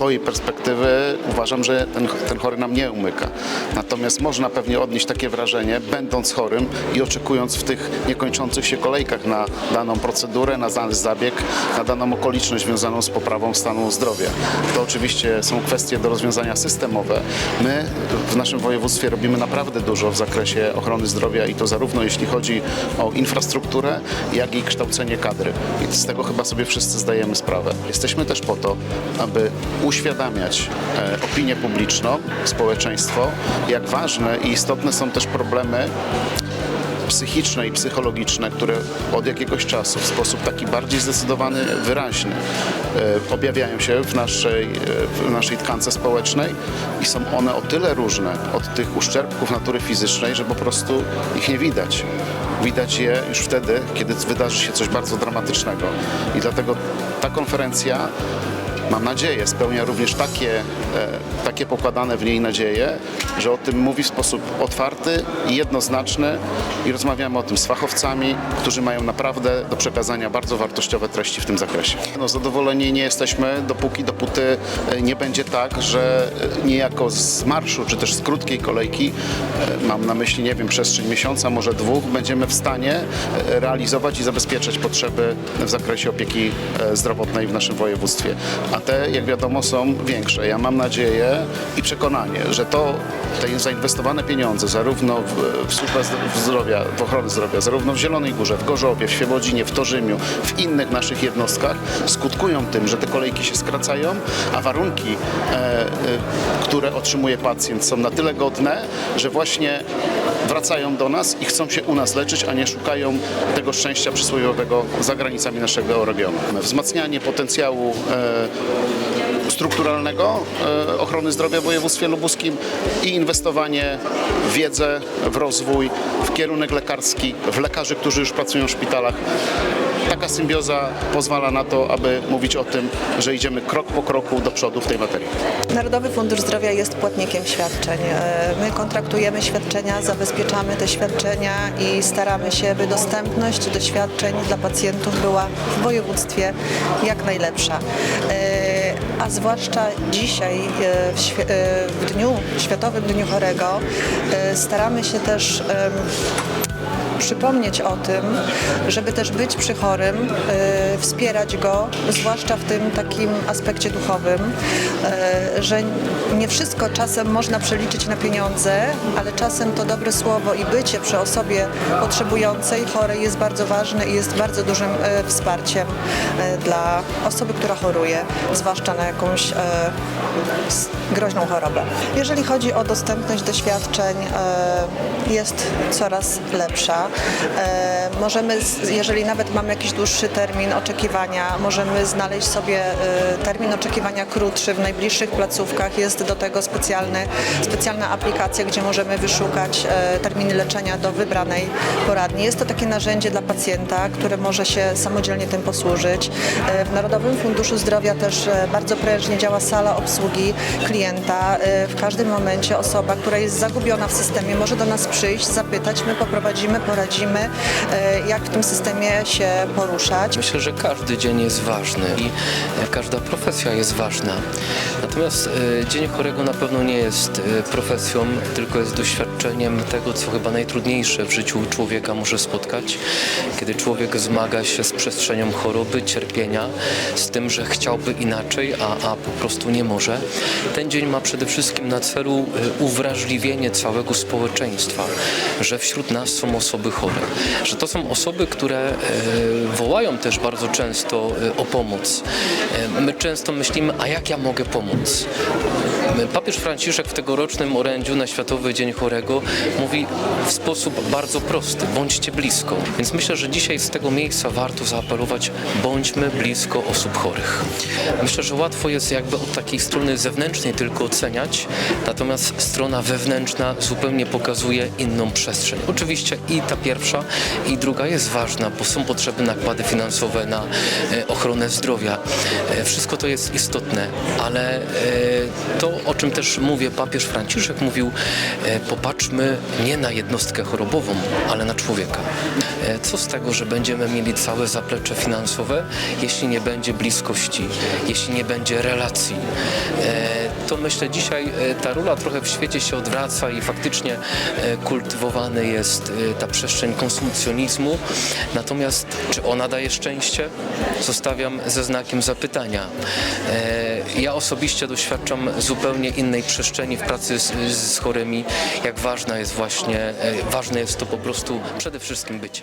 swojej perspektywy uważam, że ten, ten chory nam nie umyka. Natomiast można pewnie odnieść takie wrażenie, będąc chorym i oczekując w tych niekończących się kolejkach na daną procedurę, na dany zabieg, na daną okoliczność związaną z poprawą stanu zdrowia. To oczywiście są kwestie do rozwiązania systemowe. My w naszym województwie robimy naprawdę dużo w zakresie ochrony zdrowia i to zarówno jeśli chodzi o infrastrukturę, jak i kształcenie kadry. I z tego chyba sobie wszyscy zdajemy sprawę. Jesteśmy też po to, aby uświadamiać e, opinię publiczną, społeczeństwo, jak ważne i istotne są też problemy psychiczne i psychologiczne, które od jakiegoś czasu w sposób taki bardziej zdecydowany, wyraźny e, objawiają się w naszej, e, w naszej tkance społecznej i są one o tyle różne od tych uszczerbków natury fizycznej, że po prostu ich nie widać. Widać je już wtedy, kiedy wydarzy się coś bardzo dramatycznego. I dlatego ta konferencja mam nadzieję, spełnia również takie, e, takie pokładane w niej nadzieje, że o tym mówi w sposób otwarty i jednoznaczny i rozmawiamy o tym z fachowcami, którzy mają naprawdę do przekazania bardzo wartościowe treści w tym zakresie. No, zadowoleni nie jesteśmy, dopóki, dopóty e, nie będzie tak, że e, niejako z marszu, czy też z krótkiej kolejki, mam na myśli, nie wiem, przestrzeń miesiąca, może dwóch, będziemy w stanie realizować i zabezpieczać potrzeby w zakresie opieki zdrowotnej w naszym województwie. A te, jak wiadomo, są większe. Ja mam nadzieję i przekonanie, że to, te zainwestowane pieniądze zarówno w, w służbę zdro- zdrowia, w ochronę zdrowia, zarówno w Zielonej Górze, w Gorzowie, w Świebodzinie, w Torzymiu, w innych naszych jednostkach skutkują tym, że te kolejki się skracają, a warunki, e, e, które otrzymuje pacjent są na tyle godne, że właśnie wracają do nas i chcą się u nas leczyć, a nie szukają tego szczęścia przysłowiowego za granicami naszego regionu. Wzmacnianie potencjału e, strukturalnego e, ochrony zdrowia w województwie lubuskim i inwestowanie w wiedzę, w rozwój, w kierunek lekarski, w lekarzy, którzy już pracują w szpitalach. Taka symbioza pozwala na to, aby mówić o tym, że idziemy krok po kroku do przodu w tej materii. Narodowy Fundusz Zdrowia jest płatnikiem świadczeń. E, My kontraktujemy świadczenia, zabezpieczamy te świadczenia i staramy się, by dostępność do świadczeń dla pacjentów była w województwie jak najlepsza. E, A zwłaszcza dzisiaj, e, w, dniu, Światowym Dniu Chorego, staramy się też przypomnieć o tym, żeby też być przy chorym, e, wspierać go, zwłaszcza w tym takim aspekcie duchowym, e, że nie wszystko czasem można przeliczyć na pieniądze, ale czasem to dobre słowo i bycie przy osobie potrzebującej, chorej jest bardzo ważne i jest bardzo dużym e, wsparciem dla osoby, która choruje, zwłaszcza na jakąś groźną chorobę. Jeżeli chodzi o dostępność do świadczeń, e, jest coraz lepsza. E, Możemy, jeżeli nawet mamy jakiś dłuższy termin oczekiwania, możemy znaleźć sobie e, termin oczekiwania krótszy w najbliższych placówkach. Jest do tego specjalny, specjalna aplikacja, gdzie możemy wyszukać e, terminy leczenia do wybranej poradni. Jest to takie narzędzie dla pacjenta, które może się samodzielnie tym posłużyć. W Narodowym Funduszu Zdrowia też bardzo prężnie działa sala obsługi klienta. W każdym momencie osoba, która jest zagubiona w systemie, może do nas przyjść, zapytać, my poprowadzimy, poradzimy, e, jak w tym systemie się poruszać. Myślę, że każdy dzień jest ważny i każda profesja jest ważna. Natomiast e, Dzień Chorego na pewno nie jest e, profesją, tylko jest doświadczeniem tego, co chyba najtrudniejsze w życiu człowieka może spotkać, kiedy człowiek zmaga się z przestrzenią choroby, cierpienia, z tym, że chciałby inaczej, a, a po prostu nie może. Ten dzień ma przede wszystkim na celu uwrażliwienie całego społeczeństwa, że wśród nas są osoby chore, że to są osoby, które e, wołają też bardzo często e, o pomoc. E, My często myślimy, a jak ja mogę pomóc? Papież Franciszek w tegorocznym orędziu na Światowy Dzień Chorego mówi w sposób bardzo prosty, bądźcie blisko. Więc myślę, że dzisiaj z tego miejsca warto zaapelować, bądźmy blisko osób chorych. Myślę, że łatwo jest jakby od takiej strony zewnętrznej tylko oceniać, natomiast strona wewnętrzna zupełnie pokazuje inną przestrzeń. Oczywiście i ta pierwsza, i druga jest ważna, bo są potrzebne nakłady finansowe na e, ochronę zdrowia. E, Wszystko to jest istotne, ale e, to o czym też mówię, papież Franciszek mówił, e, popatrzmy nie na jednostkę chorobową, ale na człowieka. E, Co z tego, że będziemy mieli całe zaplecze finansowe, jeśli nie będzie bliskości, jeśli nie będzie relacji? E, To myślę, dzisiaj ta rola trochę w świecie się odwraca i faktycznie kultywowany jest ta przestrzeń konsumpcjonizmu. Natomiast czy ona daje szczęście? Zostawiam ze znakiem zapytania. Ja osobiście doświadczam zupełnie innej przestrzeni w pracy z, z chorymi, jak ważna jest właśnie, e, ważne jest to po prostu przede wszystkim bycie.